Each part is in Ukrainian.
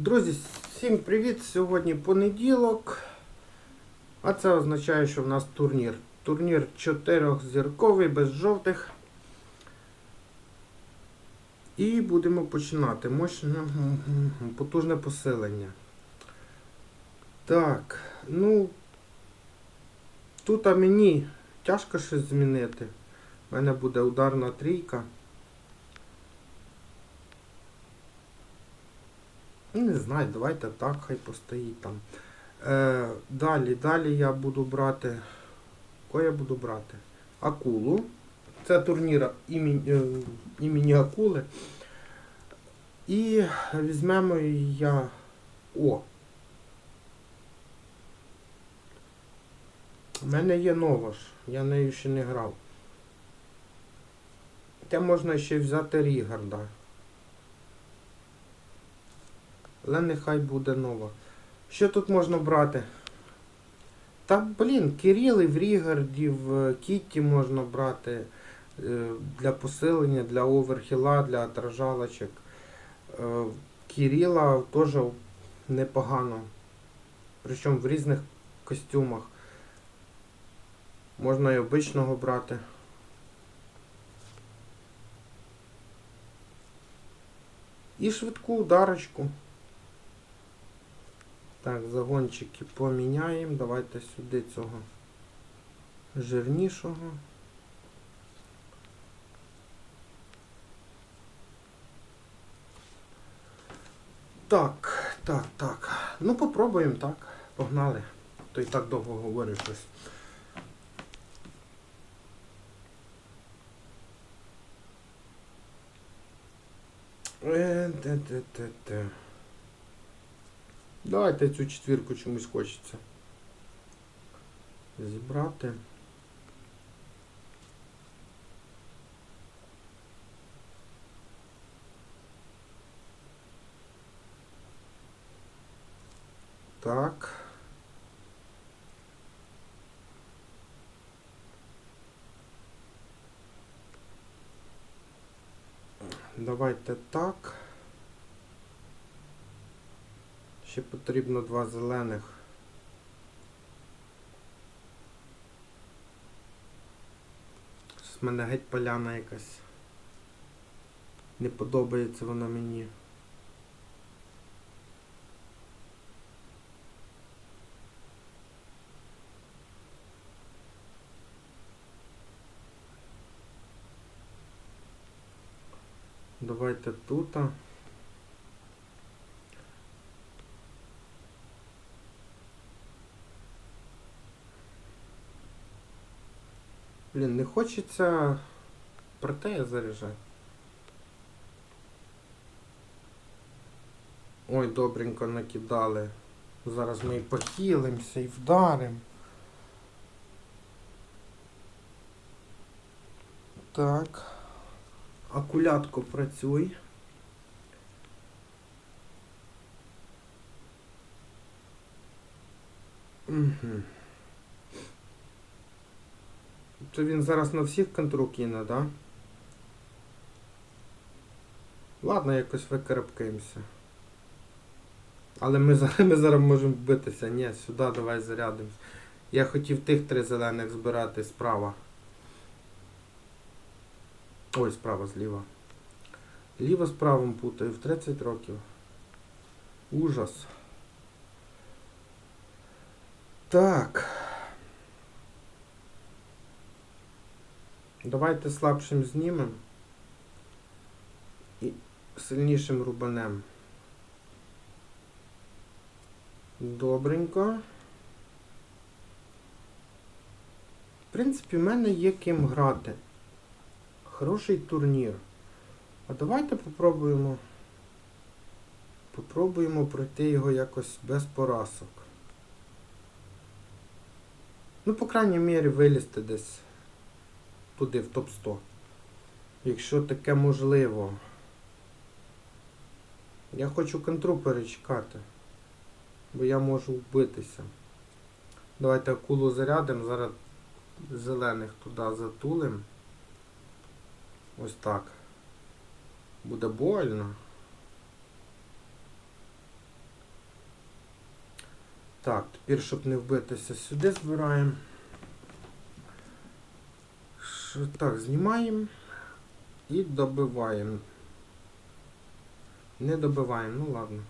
Друзі, всім привіт! Сьогодні понеділок. А це означає, що в нас турнір. Турнір чотирьохзірковий, без жовтих. І будемо починати. Мощне, потужне посилення. Так, ну тут а мені тяжко щось змінити. У мене буде ударна трійка. Не знаю, давайте так, хай постоїть там. Е, далі, далі я буду брати. Кого я буду брати? Акулу. Це турнір імені, е, імені Акули. І візьмемо я. О! У мене є нова ж, я нею ще не грав. Те можна ще взяти Рігарда. Але нехай буде нова. Що тут можна брати? Та, блін, Кирили в Рігарді, в Кітті можна брати е, для посилення, для оверхіла, для отражалочок. Е, Кирила теж непогано. Причому в різних костюмах. Можна і обичного брати. І швидку ударочку. Так, загончики поміняємо. Давайте сюди цього жирнішого. Так, так, так. Ну попробуємо так. Погнали. То і так довго говорю щось. Е, те, те, те, те. Давайте цю четвірку чомусь хочеться. Зібрати. Так. Давайте так. Ще потрібно два зелених. З мене геть поляна якась. Не подобається вона мені. Давайте тут. Блін, не хочеться протея заряджати. Ой, добренько накидали. Зараз ми і похилимося і вдаримо. Так. Акулятко працюй. Угу. Це він зараз на всіх контру кине, да? Ладно, якось викарабкаємося. Але ми зараз, ми зараз можемо битися. Ні, сюди давай зарядимось. Я хотів тих три зелених збирати справа. Ой, справа, зліва. Ліво з правим путаю в 30 років. Ужас. Так. Давайте слабшим знімемо і сильнішим рубанем. Добренько. В принципі, в мене є ким грати. Хороший турнір. А давайте попробуємо. Попробуємо пройти його якось без поразок. Ну, по крайній мірі, вилізти десь туди, в топ-100. Якщо таке можливо. Я хочу контру перечекати. Бо я можу вбитися. Давайте акулу зарядимо, зараз зелених туди затулим. Ось так. Буде больно. Так, тепер, щоб не вбитися, сюди збираємо. Так, знімаємо і добиваємо. Не добиваємо, ну ладно.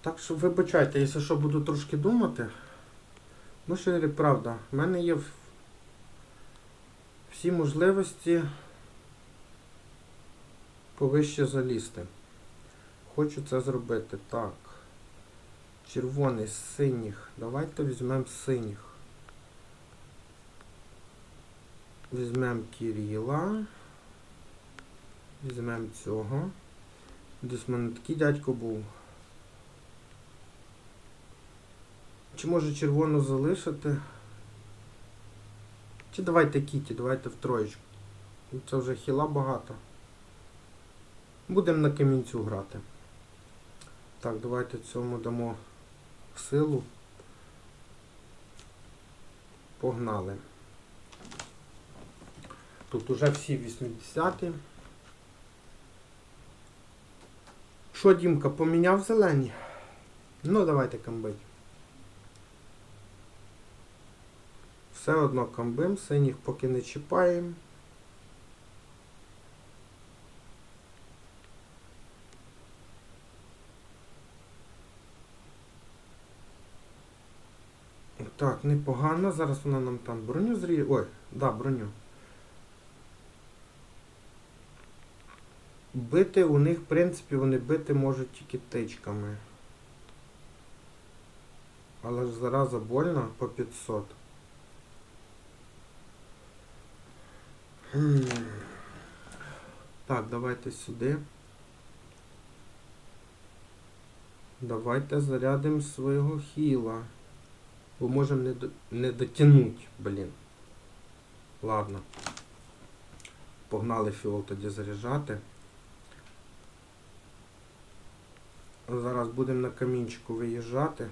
Так що вибачайте, якщо що буду трошки думати. Ну, що правда, в мене є всі можливості повище залізти. Хочу це зробити. Так. Червоний синіх. Давайте візьмемо синіх. Візьмемо Кирила. Візьмемо цього. Десь в мене такий дядько був. Чи може червону залишити? Чи давайте Кіті, давайте в троєчку. Це вже хіла багато. Будемо на камінцю грати. Так, давайте цьому дамо силу. Погнали. Тут уже всі 80-ті. Що, Дімка, поміняв зелені? Ну, давайте камбить. Все одно камбим, синіх поки не чіпаємо. Так, непогано. Зараз вона нам там броню зріє. Ой, да, броню. Бити у них, в принципі, вони бити можуть тільки тичками. Але ж зараза больно по 500. Так, давайте сюди. Давайте зарядимо свого хіла. Бо можемо не, до... не дотягнути, блін. Ладно. Погнали фіол тоді заряджати. Зараз будемо на камінчику виїжджати.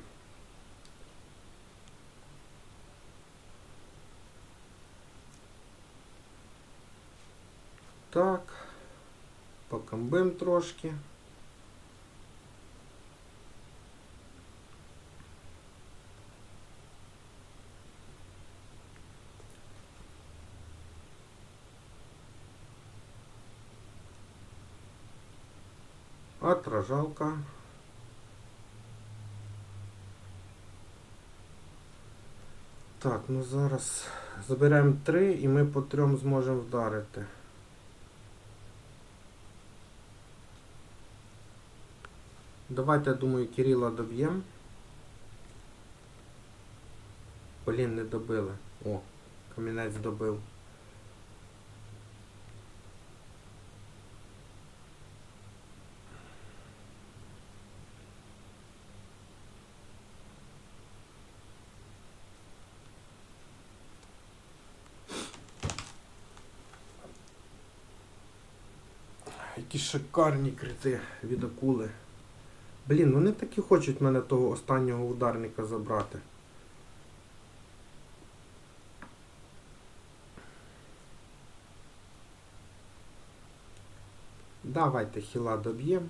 Так. Покамбим трошки. Отражалка. Так, ну зараз заберемо три і ми по трьом зможемо вдарити. Давайте, я думаю, Кирила доб'ємо. Блін, не добили. О, камінець добив. Які шикарні крити від акули. Блін, вони таки хочуть мене того останнього ударника забрати. Давайте хіла доб'ємо.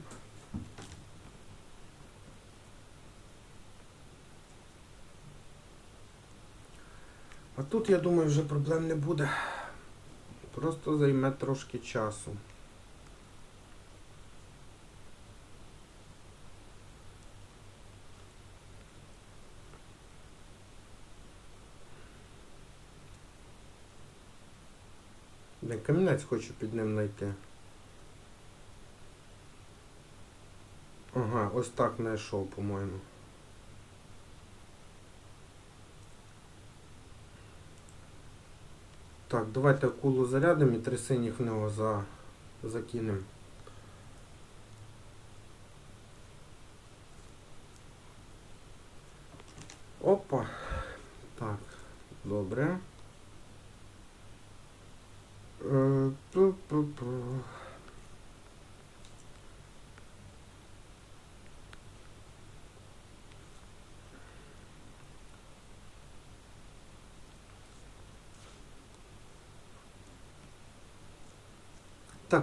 А тут, я думаю, вже проблем не буде. Просто займе трошки часу. Блін, камінець хочу під ним знайти. Ага, ось так знайшов, по-моєму. Так, давайте акулу зарядимо і три синіх в нього за... закинемо. Опа. Так, добре. Е, пу-пу-пу. Так,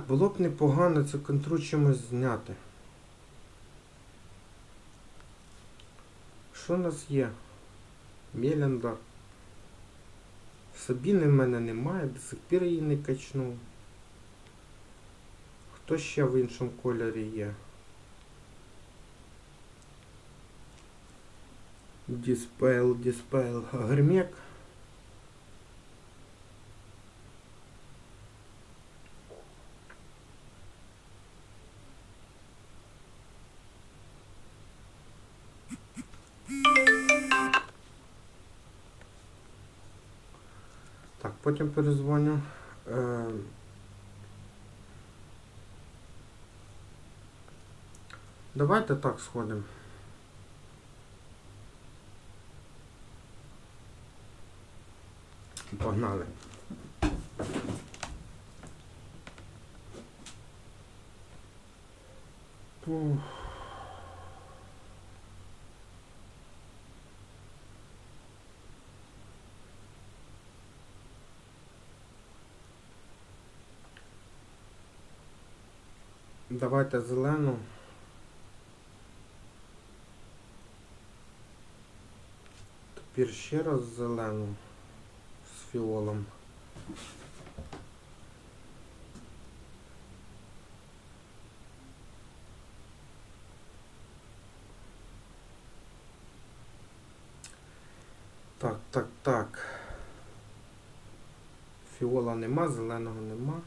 було б непогано цю контру чимось зняти. Що у нас є? Мелендар. Сабіни в мене немає, до сих пір її не качнув. Хто ще в іншому кольорі є? Диспел, диспел. Гермек. Так, потім перезвоню. Давайте так сходимо. Погнали. Давайте зелену. Тепер ще раз зелену з фіолом. Так, так, так. Фіола нема, зеленого нема.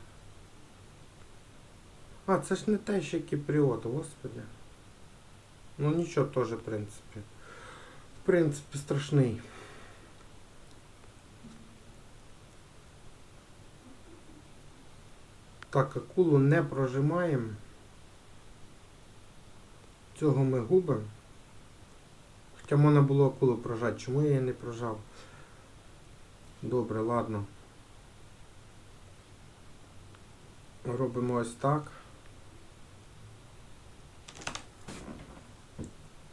А, це ж не те ще кіпріот, господи. Ну нічого теж, в принципі. В принципі, страшний. Так, акулу не прожимаємо. Цього ми губимо. Хоча можна було акулу прожати. Чому я її не прожав? Добре, ладно. Робимо ось так.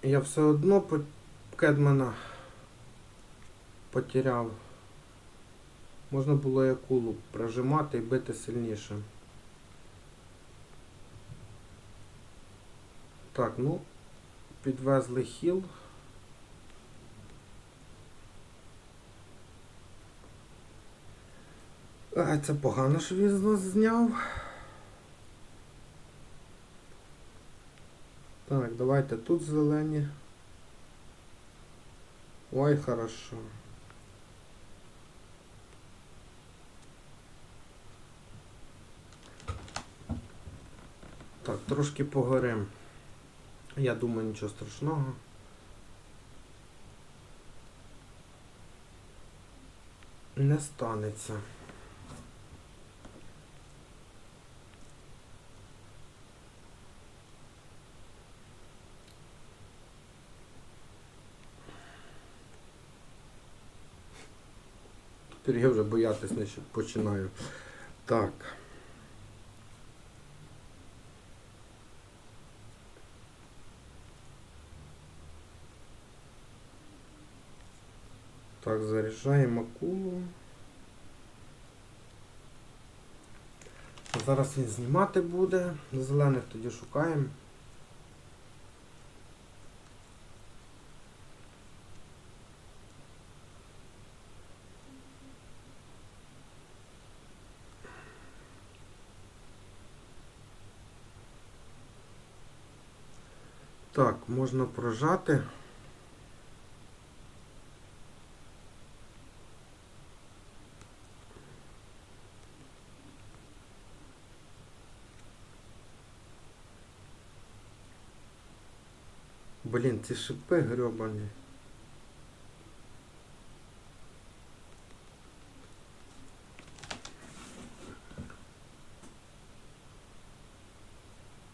Я все одно по- Кедмана потеряв. Можна було і акулу прожимати і бити сильніше. Так, ну, підвезли хіл. А, це погано, що він зняв. Так, давайте тут зелені. Ой, хорошо. Так, трошки погорим. Я думаю, нічого страшного. Не станеться. Тепер я вже боятись не починаю. Так. Так, заряджаємо акулу. Зараз він знімати буде. Зелених тоді шукаємо. Так, можна прожати. Блін, ці шипи грьобані.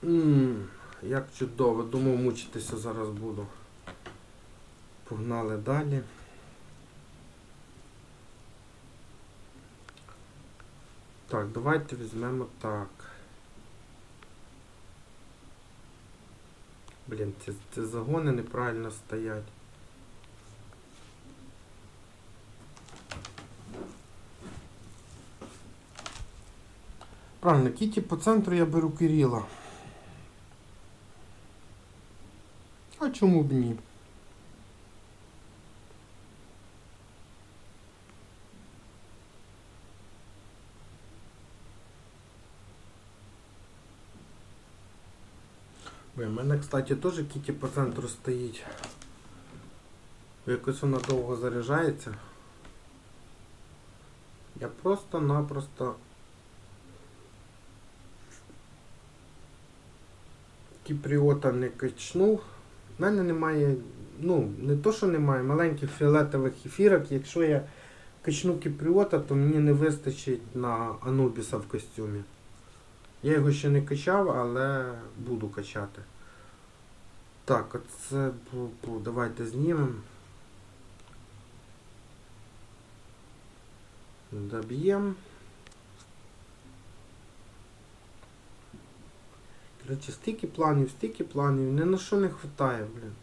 Ммм, як чудово. Думав, мучитися зараз буду. Погнали далі. Так, давайте візьмемо так. Блін, ці, ці загони неправильно стоять. Правильно, Кіті по центру я беру Кирила. А чому б ні? У мене, кстати, теж Кіті по центру стоїть. Якось вона довго заряджається. Я просто-напросто Кіпріота не качнув. У мене немає, ну, не то, що немає, маленьких фіолетових ефірок. Якщо я качну Кіпріота, то мені не вистачить на Анубіса в костюмі. Я його ще не качав, але буду качати. Так, оце давайте знімемо. Доб'ємо. Короче, стільки планів, стільки планів, ні на що не вистачає, блін.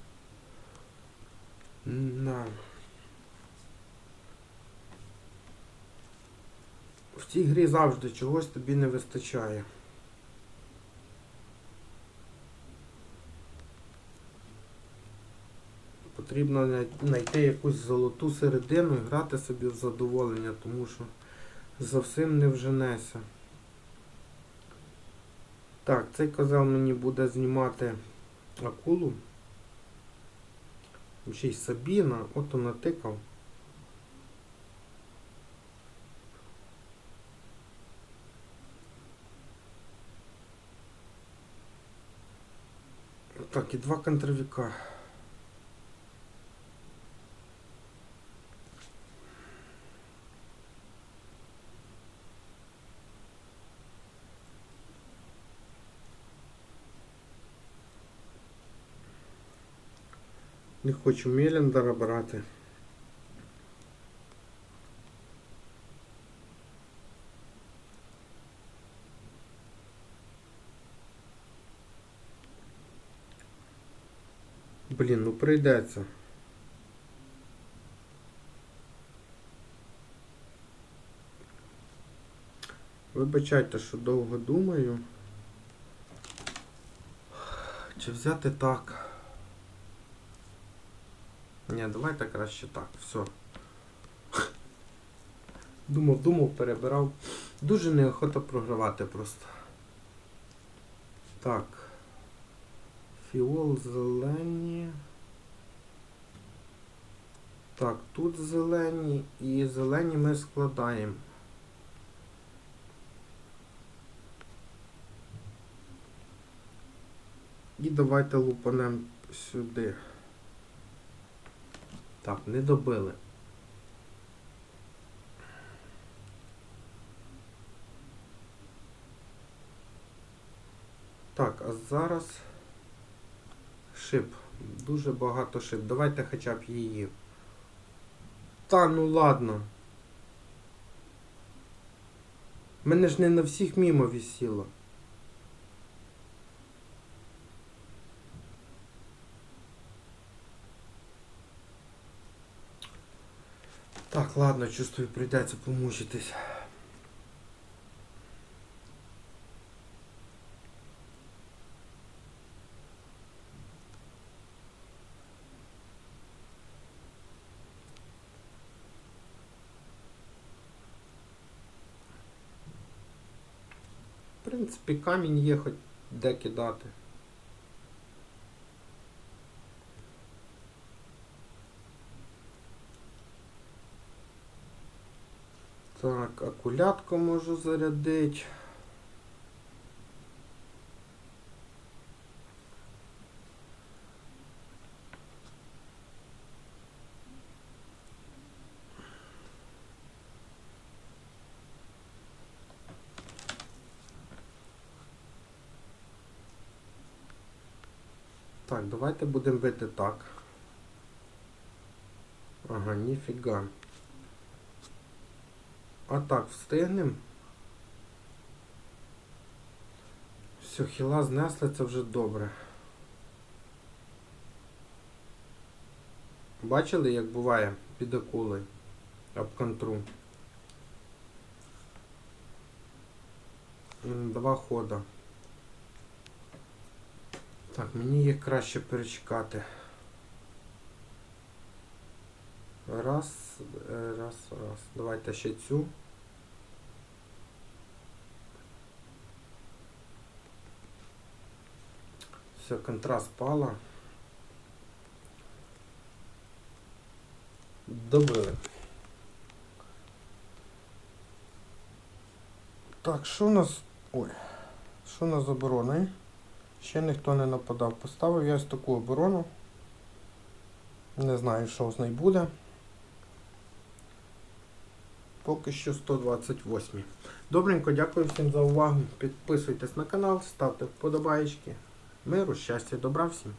На. В цій грі завжди чогось тобі не вистачає. Потрібно знайти якусь золоту середину і грати собі в задоволення, тому що за всім не вженеся. Так, цей козел мені буде знімати акулу. Ще й Сабіна, ото натикав. Так, і два контровіка. Не хочу Мелендера брати. Блін, ну прийдеться. Вибачайте, що довго думаю. Чи взяти так? Ні, давайте краще так, все. Думав, думав, перебирав. Дуже неохота програвати просто. Так. Фіол зелені. Так, тут зелені і зелені ми складаємо. І давайте лупанем сюди. Так, не добили. Так, а зараз шип. Дуже багато шип. Давайте хоча б її. Та ну ладно. Мене ж не на всіх мімо висіло. Ладно, чувствую, прийдеться помучитись. В принципі, камінь є хоч де кидати. Так, акулятку можу зарядити. Так, давайте будемо бити так. Ага, ніфіга. А так, встигнем. Все, хіла знесли, це вже добре. Бачили, як буває під акулою об контру? два хода. Так, мені їх краще перечекати. Раз, е, раз, раз. Давайте ще цю. Все, контраст пала. Добили. Так, що у нас. Ой. Що у нас з обороною? Ще ніхто не нападав. Поставив я ось таку оборону. Не знаю, що з нею буде. Поки що 128. Добренько, дякую всім за увагу. Підписуйтесь на канал, ставте вподобаєчки. Миру, щастя, добра всім.